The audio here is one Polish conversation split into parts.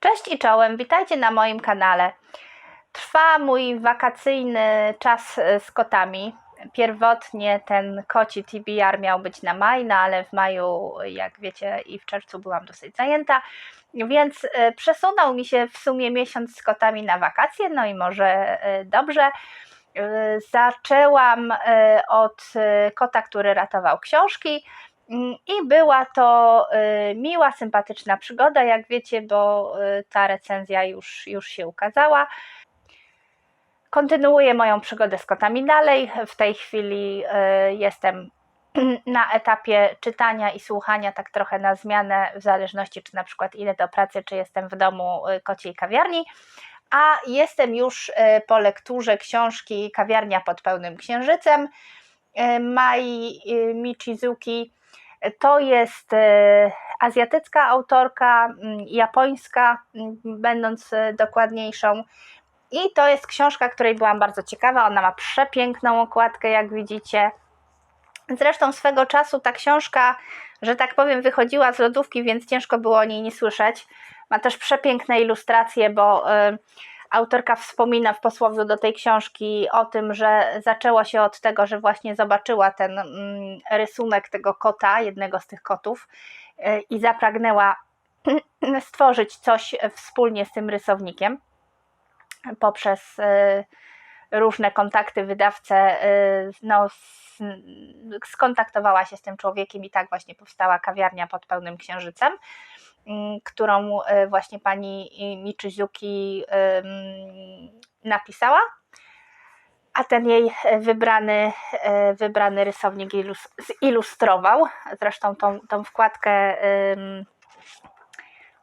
Cześć i czołem, witajcie na moim kanale. Trwa mój wakacyjny czas e, z kotami. Pierwotnie ten koci TBR miał być na maj, no ale w maju, jak wiecie, i w czerwcu byłam dosyć zajęta, więc e, przesunął mi się w sumie miesiąc z kotami na wakacje, no i może e, dobrze. Zaczęłam od kota, który ratował książki. I była to y, miła, sympatyczna przygoda, jak wiecie, bo y, ta recenzja już, już się ukazała. Kontynuuję moją przygodę z kotami dalej. W tej chwili y, jestem na etapie czytania i słuchania, tak trochę na zmianę, w zależności czy na przykład ile do pracy, czy jestem w domu kociej kawiarni. A jestem już po lekturze książki Kawiarnia pod pełnym księżycem Mai Michizuki. To jest e, azjatycka autorka, mm, japońska, mm, będąc e, dokładniejszą. I to jest książka, której byłam bardzo ciekawa. Ona ma przepiękną okładkę, jak widzicie. Zresztą swego czasu ta książka, że tak powiem, wychodziła z lodówki, więc ciężko było o niej nie słyszeć. Ma też przepiękne ilustracje, bo y, autorka wspomina w posłowiu do tej książki o tym, że zaczęło się od tego, że właśnie zobaczyła ten mm, rysunek tego kota, jednego z tych kotów y, i zapragnęła stworzyć coś wspólnie z tym rysownikiem poprzez y, różne kontakty wydawcę y, no, skontaktowała się z tym człowiekiem i tak właśnie powstała kawiarnia pod pełnym księżycem, którą y, właśnie pani Michizuki ym, napisała. A ten jej wybrany, y, wybrany rysownik ilus- zilustrował. Zresztą tą, tą wkładkę,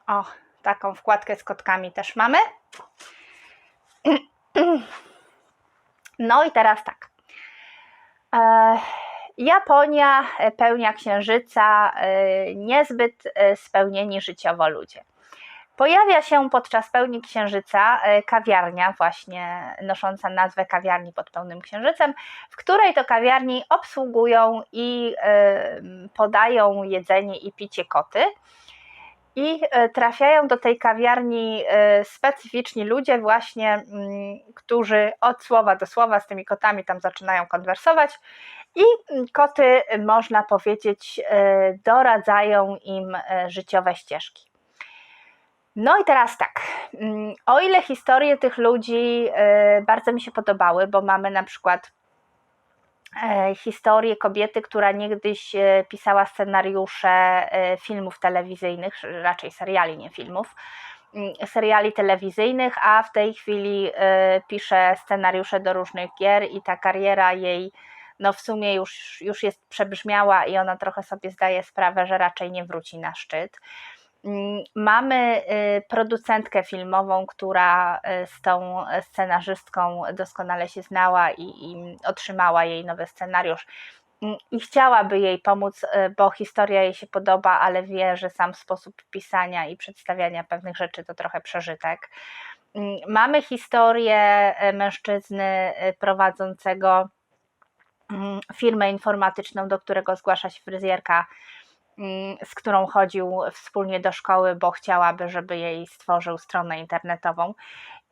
o, taką wkładkę z kotkami też mamy. No i teraz tak. Japonia, e, pełnia księżyca, e, niezbyt e, spełnieni życiowo ludzie. Pojawia się podczas pełni księżyca kawiarnia, właśnie nosząca nazwę kawiarni pod pełnym księżycem, w której to kawiarni obsługują i podają jedzenie i picie koty. I e, trafiają do tej kawiarni e, specyficzni ludzie, właśnie, mm, którzy od słowa do słowa z tymi kotami tam zaczynają konwersować. I mm, koty, e, można powiedzieć, doradzają im życiowe ścieżki. No i teraz tak, mm, o ile historie tych ludzi bardzo mi się podobały, bo mamy na przykład historię kobiety, która niegdyś e, pisała scenariusze e, filmów telewizyjnych, raczej seriali, nie filmów, mm, seriali telewizyjnych, a w tej chwili e, pisze scenariusze do różnych gier i ta kariera jej no w sumie już, już jest przebrzmiała i ona trochę sobie zdaje sprawę, że raczej nie wróci na szczyt. Mamy y, producentkę filmową, która y, z tą scenarzystką doskonale się znała i, i otrzymała jej nowy scenariusz. Mm, I chciałaby jej pomóc, y, bo historia jej się podoba, ale wie, że sam sposób pisania i przedstawiania pewnych rzeczy to trochę przeżytek. Mm, Mamy historię mężczyzny prowadzącego mm, firmę informatyczną, do którego zgłasza się fryzjerka z którą chodził wspólnie do szkoły, bo chciałaby, żeby jej stworzył stronę internetową.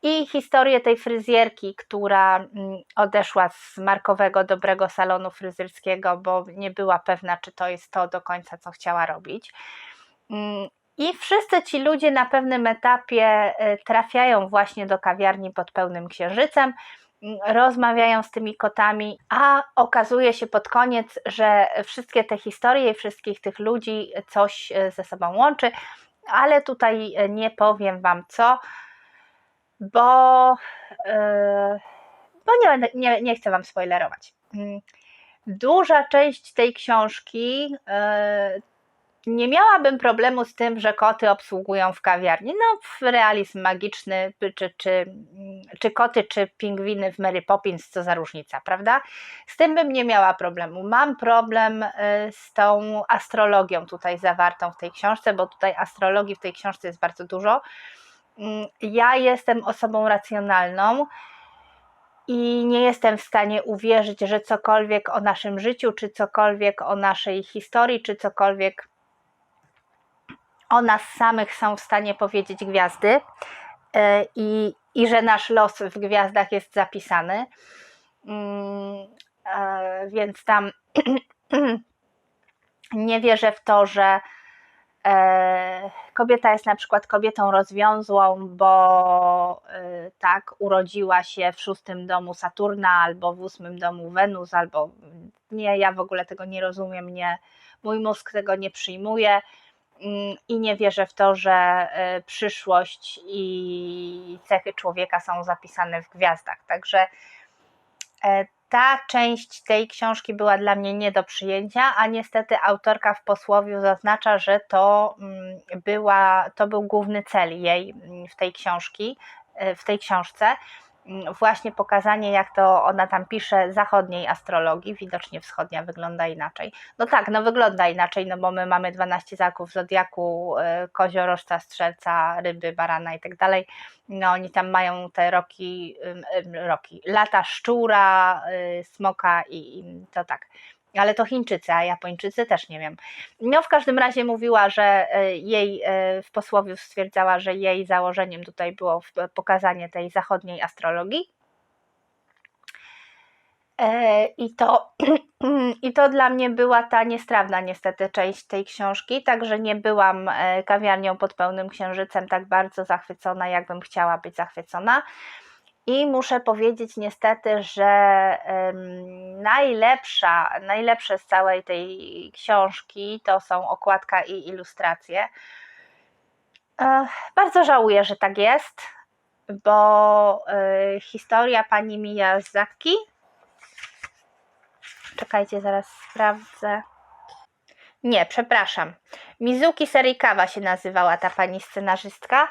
I historię tej fryzjerki, która mm, odeszła z markowego, dobrego salonu fryzjerskiego, bo nie była pewna, czy to jest to do końca, co chciała robić. Mm, I wszyscy ci ludzie na pewnym etapie y, trafiają właśnie do kawiarni pod pełnym księżycem, mm, rozmawiają z tymi kotami, a okazuje się pod koniec, że wszystkie te historie i wszystkich tych ludzi coś e, ze sobą łączy, ale tutaj e, nie powiem Wam co, bo, e, bo nie, nie, nie chcę Wam spoilerować. Mm, Duża część tej książki nie miałabym problemu z tym, że koty obsługują w kawiarni. No, realizm magiczny, czy, czy, czy koty, czy pingwiny w Mary Poppins, co za różnica, prawda? Z tym bym nie miała problemu. Mam problem y, z tą astrologią tutaj zawartą w tej książce, bo tutaj astrologii w tej książce jest bardzo dużo. Mm, Ja jestem osobą racjonalną i nie jestem w stanie uwierzyć, że cokolwiek o naszym życiu, czy cokolwiek o naszej historii, czy cokolwiek o nas samych są w stanie powiedzieć gwiazdy e, i, i że nasz los w gwiazdach jest zapisany. Mm, e, więc tam nie wierzę w to, że e, kobieta jest na przykład kobietą rozwiązłą, bo tak urodziła się w szóstym domu Saturna albo w ósmym domu Wenus, albo nie, ja w ogóle tego nie rozumiem, nie, mój mózg tego nie przyjmuje i nie wierzę w to, że e, przyszłość i cechy człowieka są zapisane w gwiazdach. Także e, ta część tej książki była dla mnie nie do przyjęcia, a niestety autorka w posłowiu zaznacza, że to, mm, była, to był główny cel jej mm, w tej książki, e, w tej książce właśnie pokazanie, jak to ona tam pisze, zachodniej astrologii, widocznie wschodnia wygląda inaczej. No tak, no wygląda inaczej, no bo my mamy 12 znaków zodiaku, e, koziorożca, strzelca, ryby, barana i tak dalej. No oni tam mają te roki, roki lata szczura, y, smoka i to tak ale to Chińczycy, a Japończycy też nie wiem. No w każdym razie mówiła, że e, jej e, w posłowiu stwierdzała, że jej założeniem tutaj było pokazanie tej zachodniej astrologii. E, I to, I to dla mnie była ta niestrawna niestety część tej książki, także nie byłam kawiarnią pod pełnym księżycem tak bardzo zachwycona, jakbym chciała być zachwycona. I muszę powiedzieć niestety, że najlepsza, najlepsze z całej tej książki to są okładka i ilustracje. Bardzo żałuję, że tak jest, bo e, historia pani Miyazaki. Czekajcie, zaraz sprawdzę. Nie, przepraszam. Mizuki Serikawa się nazywała ta pani scenarzystka.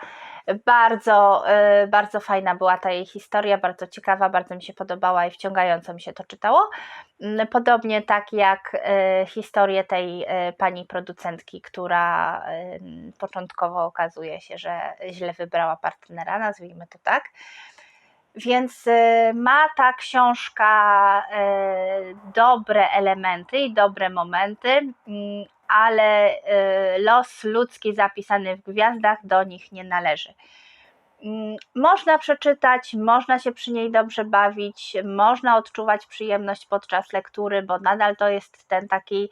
Bardzo, y, bardzo fajna była ta jej historia, bardzo ciekawa, bardzo mi się podobała i wciągająco mi się to czytało. Mm, podobnie tak jak y, historię tej y, pani producentki, która początkowo okazuje się, że źle wybrała partnera, nazwijmy to tak. Więc ma ta książka dobre elementy i dobre momenty, mm, ale y, los ludzki zapisany w gwiazdach do nich nie należy. Mm, można przeczytać, można się przy niej dobrze bawić, można odczuwać przyjemność podczas lektury, bo nadal to jest ten taki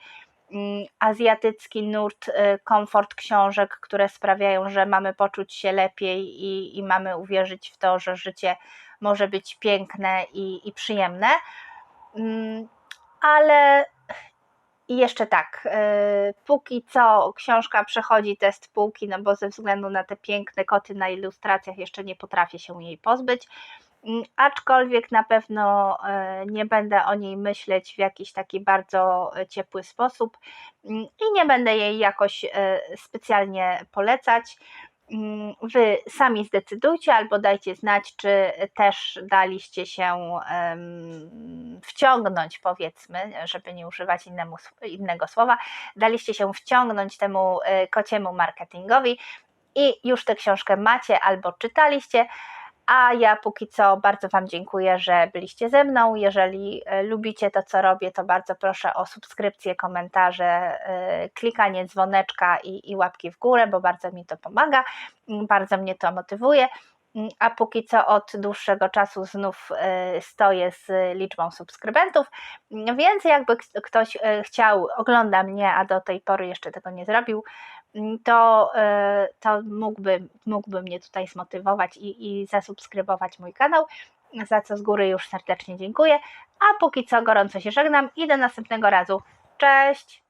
mm, azjatycki nurt, y, komfort książek, które sprawiają, że mamy poczuć się lepiej i, i mamy uwierzyć w to, że życie może być piękne i, i przyjemne. Mm, ale i jeszcze tak, yy, póki co książka przechodzi test półki, no bo ze względu na te piękne koty na ilustracjach jeszcze nie potrafię się jej pozbyć. Yy, aczkolwiek na pewno yy, nie będę o niej myśleć w jakiś taki bardzo ciepły sposób mm, i nie będę jej jakoś y, specjalnie polecać. Mm, wy sami zdecydujcie albo dajcie znać, czy też daliście się wciągnąć, powiedzmy, żeby nie używać innemu, innego słowa, daliście się wciągnąć temu e, kociemu marketingowi i już tę książkę macie albo czytaliście. A ja póki co bardzo Wam dziękuję, że byliście ze mną. Jeżeli e, lubicie to, co robię, to bardzo proszę o subskrypcję, komentarze, e, klikanie dzwoneczka i, i łapki w górę, bo bardzo mi to pomaga, mm, bardzo mnie to motywuje. Mm, a póki co od dłuższego czasu znów e, stoję z liczbą subskrybentów, mm, więc jakby ktoś chciał, ogląda mnie, a do tej pory jeszcze tego nie zrobił, to, e, to mógłby, mógłby mnie tutaj zmotywować i, i zasubskrybować mój kanał, za co z góry już serdecznie dziękuję. A póki co gorąco się żegnam i do następnego razu. Cześć!